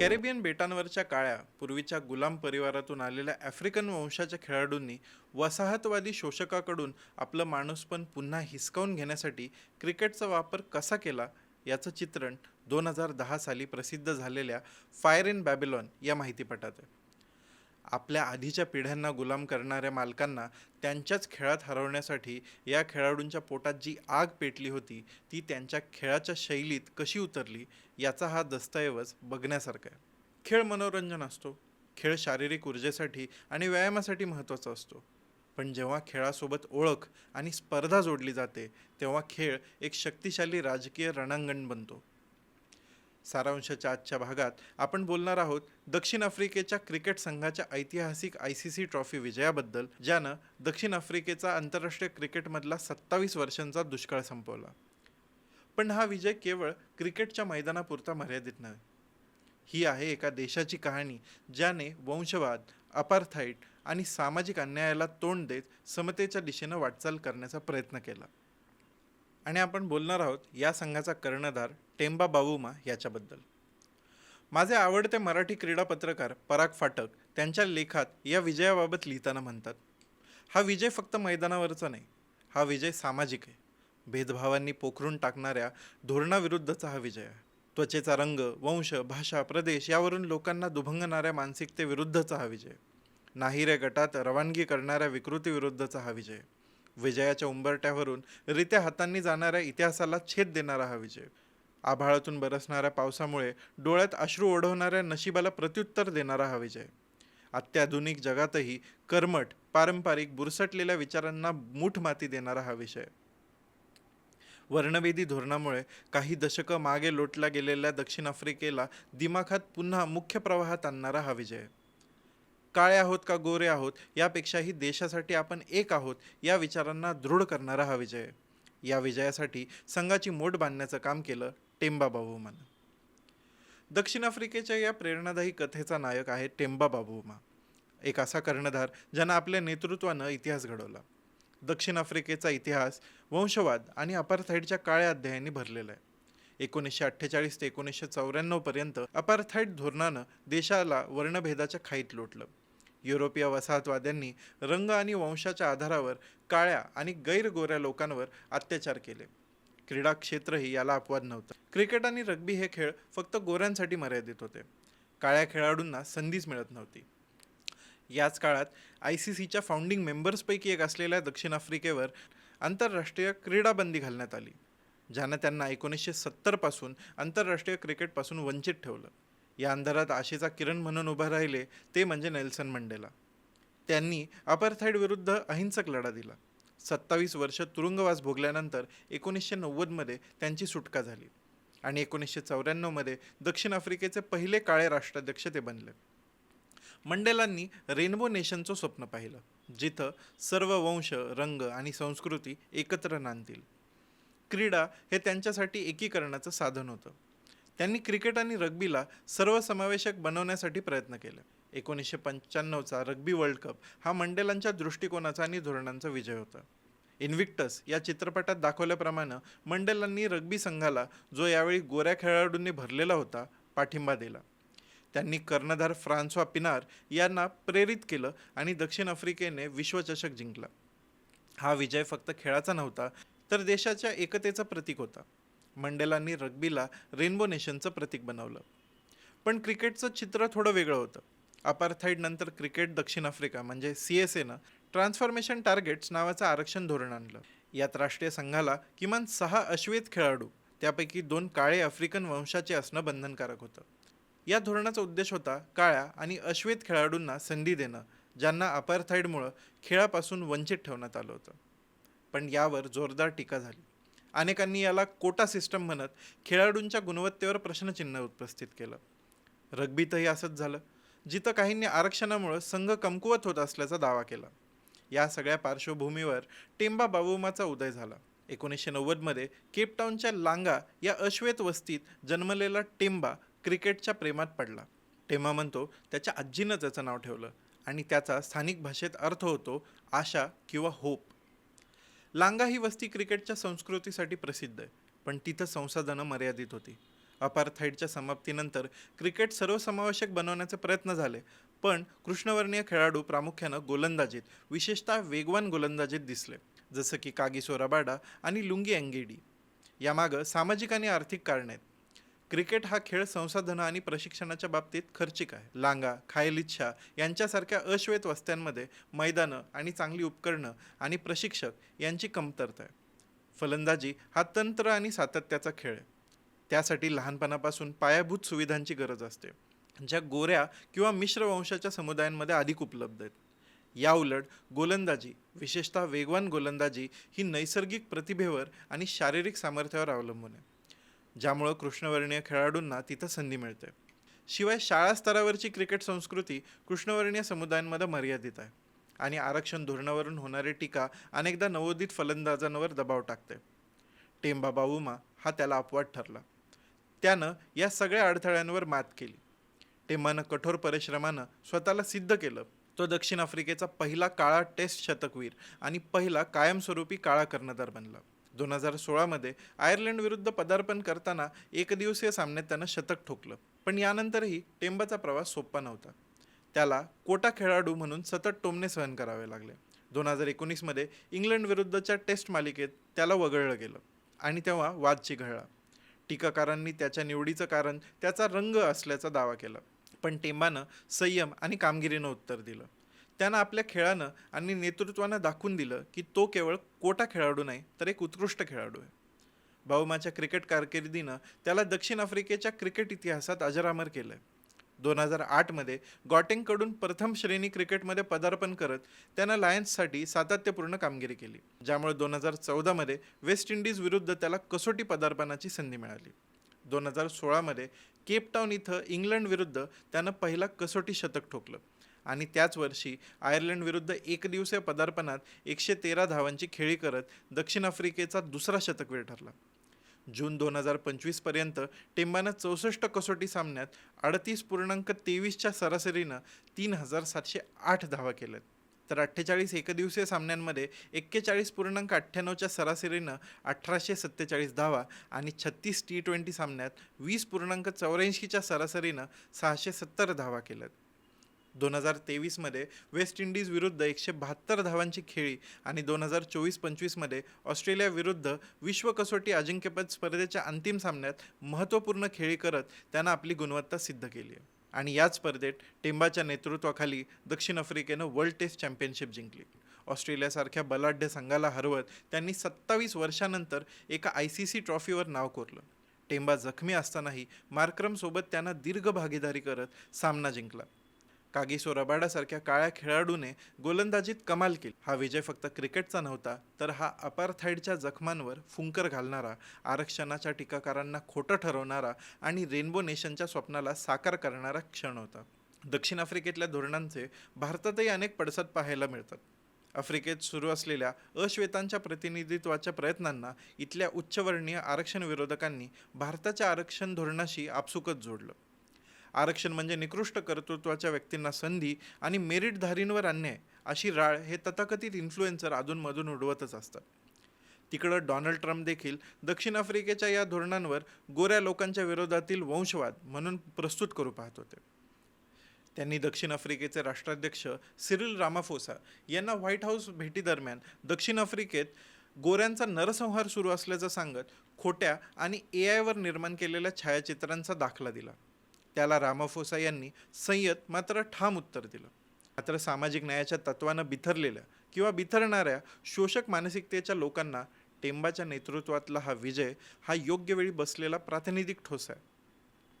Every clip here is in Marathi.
कॅरेबियन बेटांवरच्या काळ्या पूर्वीच्या गुलाम परिवारातून आलेल्या आफ्रिकन वंशाच्या खेळाडूंनी वसाहतवादी शोषकाकडून आपलं माणूसपण पुन्हा हिसकावून घेण्यासाठी क्रिकेटचा वापर कसा केला याचं चित्रण दोन हजार दहा साली प्रसिद्ध झालेल्या फायर इन बॅबिलॉन या माहितीपटात आहे. आपल्या आधीच्या पिढ्यांना गुलाम करणाऱ्या मालकांना त्यांच्याच खेळात हरवण्यासाठी या खेळाडूंच्या पोटात जी आग पेटली होती ती त्यांच्या खेळाच्या शैलीत कशी उतरली याचा हा दस्तऐवज बघण्यासारखा आहे. खेळ मनोरंजन असतो खेळ शारीरिक ऊर्जेसाठी आणि व्यायामासाठी महत्त्वाचा असतो. पण जेव्हा खेळासोबत ओळख आणि स्पर्धा जोडली जाते तेव्हा खेळ एक शक्तिशाली राजकीय रणांगण बनतो. सारांशाच्या आजच्या भागात आपण बोलणार आहोत दक्षिण आफ्रिकेच्या क्रिकेट संघाच्या ऐतिहासिक आय सी सी ट्रॉफी विजयाबद्दल ज्यानं दक्षिण आफ्रिकेचा आंतरराष्ट्रीय क्रिकेटमधला सत्तावीस वर्षांचा दुष्काळ संपवला. पण हा विजय केवळ क्रिकेटच्या मैदानापुरता मर्यादित नाही ही आहे एका देशाची कहाणी ज्याने वंशवाद अपार्थाईट आणि सामाजिक अन्यायाला तोंड देत समतेच्या दिशेनं वाटचाल करण्याचा प्रयत्न केला. आणि आपण बोलणार आहोत या संघाचा कर्णधार टेंबा बाबूमा याच्याबद्दल. माझे आवडते मराठी क्रीडा पत्रकार पराग फाटक त्यांच्या लेखात या विजयाबाबत लिहिताना म्हणतात हा विजय फक्त मैदानावरचा नाही हा विजय सामाजिक आहे. भेदभावांनी पोखरून टाकणाऱ्या धोरणाविरुद्धचा हा विजय आहे. त्वचेचा रंग वंश भाषा प्रदेश यावरून लोकांना दुभंगणाऱ्या मानसिकतेविरुद्धचा हा विजय. नाही रे गटात रवानगी करणाऱ्या विकृतीविरुद्धचा हा विजय. विजयाच्या उंबरट्यावरून रित्या हातांनी जाणाऱ्या इतिहासाला छेद देणारा हा विजय. आभाळातून बरसणाऱ्या पावसामुळे डोळ्यात अश्रू ओढवणाऱ्या नशिबाला प्रत्युत्तर देणारा हा विजय. अत्याधुनिक जगातही कर्मठ पारंपरिक बुरसटलेल्या विचारांना मूठ माती देणारा हा विषय वर्णभेदी धोरणामुळे काही दशकं मागे लोटला गेलेल्या दक्षिण आफ्रिकेला दिमाखात पुन्हा मुख्य प्रवाहात आणणारा हा विजय. काळे आहोत का गोरे आहोत यापेक्षाही देशासाठी आपण एक आहोत या विचारांना दृढ करणारा हा विजय. या विजयासाठी संघाची मोठ बांधण्याचं काम केलं टेंबा बाबूमान. दक्षिण आफ्रिकेच्या या प्रेरणादायी कथेचा नायक आहे टेंबा बाबूमा. एक असा कर्णधार ज्यानं आपल्या नेतृत्वानं इतिहास घडवला. दक्षिण आफ्रिकेचा इतिहास वंशवाद आणि अपार्थाईडच्या काळ्या अध्यायांनी भरलेला आहे. एकोणीसशे अठ्ठेचाळीस ते एकोणीसशे चौऱ्याण्णवपर्यंत अपार्थाईड धोरणानं देशाला वर्णभेदाच्या खाईत लोटलं. युरोपीय वसाहतवाद्यांनी रंग आणि वंशाच्या आधारावर काळ्या आणि गैरगोऱ्या लोकांवर अत्याचार केले. क्रीडा क्षेत्रही याला अपवाद नव्हतं. क्रिकेट आणि रग्बी हे खेळ फक्त गोऱ्यांसाठी मर्यादित होते. काळ्या खेळाडूंना संधीच मिळत नव्हती. याच काळात आय सी सीच्या फाउंडिंग मेंबर्सपैकी एक असलेल्या दक्षिण आफ्रिकेवर आंतरराष्ट्रीय क्रीडाबंदी घालण्यात आली ज्यानं त्यांना एकोणीसशे सत्तरपासून आंतरराष्ट्रीय क्रिकेटपासून वंचित ठेवलं. या अंधारात आशेचा किरण म्हणून उभं राहिले ते म्हणजे नेल्सन मंडेला. त्यांनी अपार्थाईड विरुद्ध अहिंसक लढा दिला. सत्तावीस वर्ष तुरुंगवास भोगल्यानंतर एकोणीसशे नव्वदमध्ये त्यांची सुटका झाली आणि एकोणीसशे चौऱ्याण्णवमध्ये दक्षिण आफ्रिकेचे पहिले काळे राष्ट्राध्यक्ष ते बनले. मंडेलांनी रेनबो नेशनचं स्वप्न पाहिलं जिथं सर्व वंश रंग आणि संस्कृती एकत्र नांदतील. क्रीडा हे त्यांच्यासाठी एकीकरणाचं साधन होतं. त्यांनी क्रिकेट आणि रग्बीला सर्वसमावेशक बनवण्यासाठी प्रयत्न केले. एकोणीसशे पंच्याण्णवचा रग्बी वर्ल्ड कप हा मंडेलांच्या दृष्टिकोनाचा आणि धोरणांचा विजय होता. इन्व्हिक्टस या चित्रपटात दाखवल्याप्रमाणे मंडेलांनी रग्बी संघाला जो यावेळी गोऱ्या खेळाडूंनी भरलेला होता पाठिंबा दिला. त्यांनी कर्णधार फ्रान्सवा पिनार यांना प्रेरित केलं आणि दक्षिण आफ्रिकेने विश्वचषक जिंकला. हा विजय फक्त खेळाचा नव्हता तर देशाच्या एकतेचं प्रतीक होता. मंडेलांनी रग्बीला रेनबो नेशनचं प्रतीक बनवलं. पण क्रिकेटचं चित्र थोडं वेगळं होतं. अपार्थाईड नंतर क्रिकेट दक्षिण आफ्रिका म्हणजे सी एस एनं ट्रान्सफॉर्मेशन टार्गेट्स नावाचं आरक्षण धोरण आणलं. यात राष्ट्रीय संघाला किमान सहा अश्वेत खेळाडू त्यापैकी दोन काळे आफ्रिकन वंशाचे असणं बंधनकारक होतं. या धोरणाचा उद्देश होता काळ्या आणि अश्वेत खेळाडूंना संधी देणं ज्यांना अपार्थाईडमुळं खेळापासून वंचित ठेवण्यात आलं होतं. पण यावर जोरदार टीका झाली. अनेकांनी याला कोटा सिस्टम म्हणत खेळाडूंच्या गुणवत्तेवर प्रश्नचिन्ह उपस्थित केलं. रग्बीतही असंच झालं जिथं काहींनी आरक्षणामुळं संघ कमकुवत होत असल्याचा दावा केला. या सगळ्या पार्श्वभूमीवर टेंबा बाबुमाचा उदय झाला. एकोणीसशे नव्वदमध्ये केपटाऊनच्या लांगा या अश्वेत वस्तीत जन्मलेला टेंबा क्रिकेटच्या प्रेमात पडला. टेमा म्हणतो त्याच्या आजीनं त्याचं नाव ठेवलं आणि त्याचा स्थानिक भाषेत अर्थ होतो आशा किंवा होप. लांगा ही वस्ती क्रिकेटच्या संस्कृतीसाठी प्रसिद्ध आहे पण तिथं संसाधनं मर्यादित होती. अपार्थाईडच्या समाप्तीनंतर क्रिकेट सर्वसमावेशक बनवण्याचे प्रयत्न झाले पण कृष्णवर्णीय खेळाडू प्रामुख्यानं गोलंदाजीत विशेषतः वेगवान गोलंदाजीत दिसले जसं की कागिसो रबाडा आणि लुंगी अँगेडी यामागं सामाजिक आणि आर्थिक कारणे आहेत. क्रिकेट हा खेळ संसाधनं आणि प्रशिक्षणाच्या बाबतीत खर्चिक आहे. लांगा खायलिच्छा यांच्यासारख्या अश्वेत वस्त्यांमध्ये मैदानं आणि चांगली उपकरणं आणि प्रशिक्षक यांची कमतरता आहे. फलंदाजी हा तंत्र आणि सातत्याचा खेळ आहे. त्यासाठी लहानपणापासून पायाभूत सुविधांची गरज असते ज्या गोऱ्या किंवा मिश्र वंशाच्या समुदायांमध्ये अधिक उपलब्ध आहेत. या उलट गोलंदाजी विशेषतः वेगवान गोलंदाजी ही नैसर्गिक प्रतिभेवर आणि शारीरिक सामर्थ्यावर अवलंबून आहे. ज्यामुळं कृष्णवर्णीय खेळाडूंना तिथं संधी मिळते. शिवाय शाळा स्तरावरची क्रिकेट संस्कृती कृष्णवर्णीय समुदायांमध्ये मर्यादित आहे आणि आरक्षण धोरणावरून होणारी टीका अनेकदा नवोदित फलंदाजांवर दबाव टाकते. टेंबा उमा हा त्याला अपवाद ठरला. त्यानं या सगळ्या अडथळ्यांवर मात केली. टेंबानं कठोर परिश्रमानं स्वतःला सिद्ध केलं. तो दक्षिण आफ्रिकेचा पहिला काळा टेस्ट शतकवीर आणि पहिला कायमस्वरूपी काळा कर्णधार बनला. दोन हजार सोळामध्ये आयर्लंड विरुद्ध पदार्पण करताना एकदिवसीय सामन्यात त्यानं शतक ठोकलं. पण यानंतरही टेंबाचा प्रवास सोपा नव्हता. त्याला कोटा खेळाडू म्हणून सतत टोमणे सहन करावे लागले. दोन हजार एकोणीसमध्ये इंग्लंड विरुद्धच्या टेस्ट मालिकेत त्याला वगळलं गेलं आणि तेव्हा वाद चिघळला टीकाकारांनी त्याच्या निवडीचं कारण त्याचा रंग असल्याचा दावा केला. पण टेंबानं संयम आणि कामगिरीनं उत्तर दिलं. त्यानं आपल्या खेळानं आणि नेतृत्वानं दाखवून दिलं की तो केवळ कोटा खेळाडू नाही तर एक उत्कृष्ट खेळाडू आहे. बाउमाच्या क्रिकेट कारकिर्दीनं त्याला दक्षिण आफ्रिकेच्या क्रिकेट इतिहासात अजरामर केलं आहे दोन हजार आठमध्ये गॉटिंगकडून प्रथम श्रेणी क्रिकेटमध्ये पदार्पण करत त्यानं लायन्ससाठी सातत्यपूर्ण कामगिरी केली ज्यामुळे दोन हजार चौदामध्ये वेस्ट इंडिज विरुद्ध त्याला कसोटी पदार्पणाची संधी मिळाली. दोन हजार सोळामध्ये केपटाऊन इथं इंग्लंड विरुद्ध त्यानं पहिला कसोटी शतक ठोकलं. आणि त्याच वर्षी आयर्लंड विरुद्ध एकदिवसीय पदार्पणात एकशे तेरा धावांची खेळी करत दक्षिण आफ्रिकेचा दुसरा शतकवीर ठरला. जून दोन हजार पंचवीसपर्यंत टेंबानं चौसष्ट कसोटी सामन्यात अडतीस पूर्णांक तेवीसच्या सरासरीनं तीन हजार सातशे आठ धावा केल्यात. तर अठ्ठेचाळीस एकदिवसीय सामन्यांमध्ये एक्केचाळीस पूर्णांक अठ्ठ्याण्णवच्या सरासरीनं अठराशे सत्तेचाळीस धावा आणि छत्तीस टी ट्वेंटी सामन्यात वीस पूर्णांक चौऱ्याऐंशीच्या सरासरीनं सहाशे सत्तर धावा केल्यात. दोन हजार तेवीसमध्ये वेस्ट इंडिज विरुद्ध एकशे बहात्तर धावांची खेळी आणि दोन हजार चोवीस पंचवीसमध्ये ऑस्ट्रेलियाविरुद्ध विश्व कसोटी अजिंक्यपद स्पर्धेच्या अंतिम सामन्यात महत्त्वपूर्ण खेळी करत त्यानं आपली गुणवत्ता सिद्ध केली. आहे आणि याच स्पर्धेत टेंबाच्या नेतृत्वाखाली दक्षिण आफ्रिकेनं वर्ल्ड टेस्ट चॅम्पियनशिप जिंकली. ऑस्ट्रेलियासारख्या बलाढ्य संघाला हरवत त्यांनी सत्तावीस वर्षानंतर एका आय सी सी ट्रॉफीवर नाव कोरलं. टेंबा जखमी असतानाही मार्क्रमसोबत त्यांना दीर्घ भागीदारी करत सामना जिंकला. कागिसो रबाडासारख्या काळ्या खेळाडूने गोलंदाजीत कमाल केली. हा विजय फक्त क्रिकेटचा नव्हता तर हा अपार्थाईडच्या जखमांवर फुंकर घालणारा आरक्षणाच्या टीकाकारांना खोटं ठरवणारा आणि रेनबो नेशनच्या स्वप्नाला साकार करणारा क्षण होता. दक्षिण आफ्रिकेतल्या धोरणांचे भारतातही अनेक पडसाद पाहायला मिळतात. आफ्रिकेत सुरू असलेल्या अश्वेतांच्या प्रतिनिधित्वाच्या प्रयत्नांना इथल्या उच्चवर्णीय आरक्षण विरोधकांनी भारताच्या आरक्षण धोरणाशी आपसुकच जोडलं. आरक्षण म्हणजे निकृष्ट कर्तृत्वाच्या व्यक्तींना संधी आणि मेरिटधारींवर अन्याय अशी राळ हे तथाकथित इन्फ्लुएन्सर अधूनमधून उडवतच असतात. तिकडं डोनाल्ड ट्रम्प देखील दक्षिण आफ्रिकेच्या या धोरणांवर गोऱ्या लोकांच्या विरोधातील वंशवाद म्हणून प्रस्तुत करू पाहत होते. त्यांनी दक्षिण आफ्रिकेचे राष्ट्राध्यक्ष सिरिल रामाफोसा यांना व्हाईट हाऊस भेटीदरम्यान दक्षिण आफ्रिकेत गोऱ्यांचा नरसंहार सुरू असल्याचं सांगत खोट्या आणि ए आयवर निर्माण केलेल्या छायाचित्रांचा दाखला दिला. त्याला रामाफोसा यांनी संयत मात्र ठाम उत्तर दिलं. मात्र सामाजिक न्यायाच्या तत्वानं बिथरलेल्या किंवा बिथरणाऱ्या शोषक मानसिकतेच्या लोकांना टेंबाच्या नेतृत्वातला हा विजय हा योग्य वेळी बसलेला प्रातिनिधिक ठोस आहे.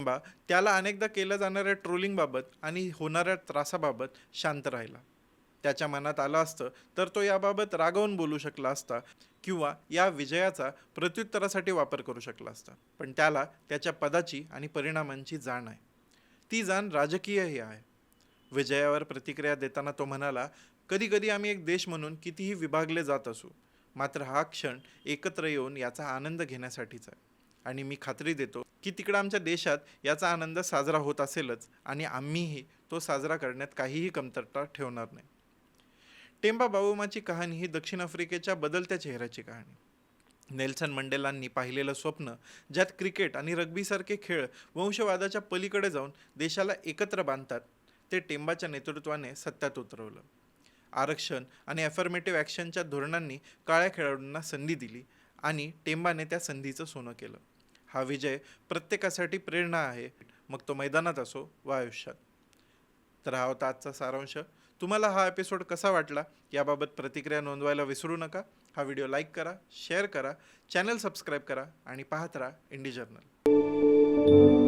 टेंबा त्याला अनेकदा केल्या जाणाऱ्या ट्रोलिंगबाबत आणि होणाऱ्या त्रासाबाबत शांत राहिला. त्याच्या मनात आलं असतं तर तो याबाबत रागावून बोलू शकला असता किंवा या विजयाचा प्रत्युत्तरासाठी वापर करू शकला असता. पण त्याला त्याच्या पदाची आणि परिणामांची जाण आहे. ती जाण राजकीयही आहे. विजयावर प्रतिक्रिया देताना तो म्हणाला कधीकधी आम्ही एक देश म्हणून कितीही विभागले जात असू मात्र हा क्षण एकत्र येऊन याचा आनंद घेण्यासाठीच आहे. आणि मी खात्री देतो की तिकडं आमच्या देशात याचा आनंद साजरा होत असेलच आणि आम्हीही तो साजरा करण्यात काहीही कमतरता ठेवणार नाही. टेंबा बाबुमाची कहाणी ही दक्षिण आफ्रिकेच्या बदलत्या चेहऱ्याची कहाणी. नेल्सन मंडेलांनी पाहिलेलं स्वप्न ज्यात क्रिकेट आणि रग्बीसारखे खेळ वंशवादाच्या पलीकडे जाऊन देशाला एकत्र बांधतात ते टेंबाच्या नेतृत्वाने सत्यात उतरवलं. आरक्षण आणि अफर्मेटिव्ह ॲक्शनच्या धोरणांनी काळ्या खेळाडूंना संधी दिली आणि टेंबाने त्या संधीचं सोनं केलं. हा विजय प्रत्येकासाठी प्रेरणा आहे. मग तो मैदानात असो वा आयुष्यात. तर हा होता आजचा सारांश. तुम्हाला हा एपिसोड कसा वाटला याबाबत प्रतिक्रिया नोंदवायला विसरू नका. हा व्हिडिओ लाईक करा शेअर करा चॅनल सबस्क्राईब करा आणि पाहत राहा इंडी जर्नल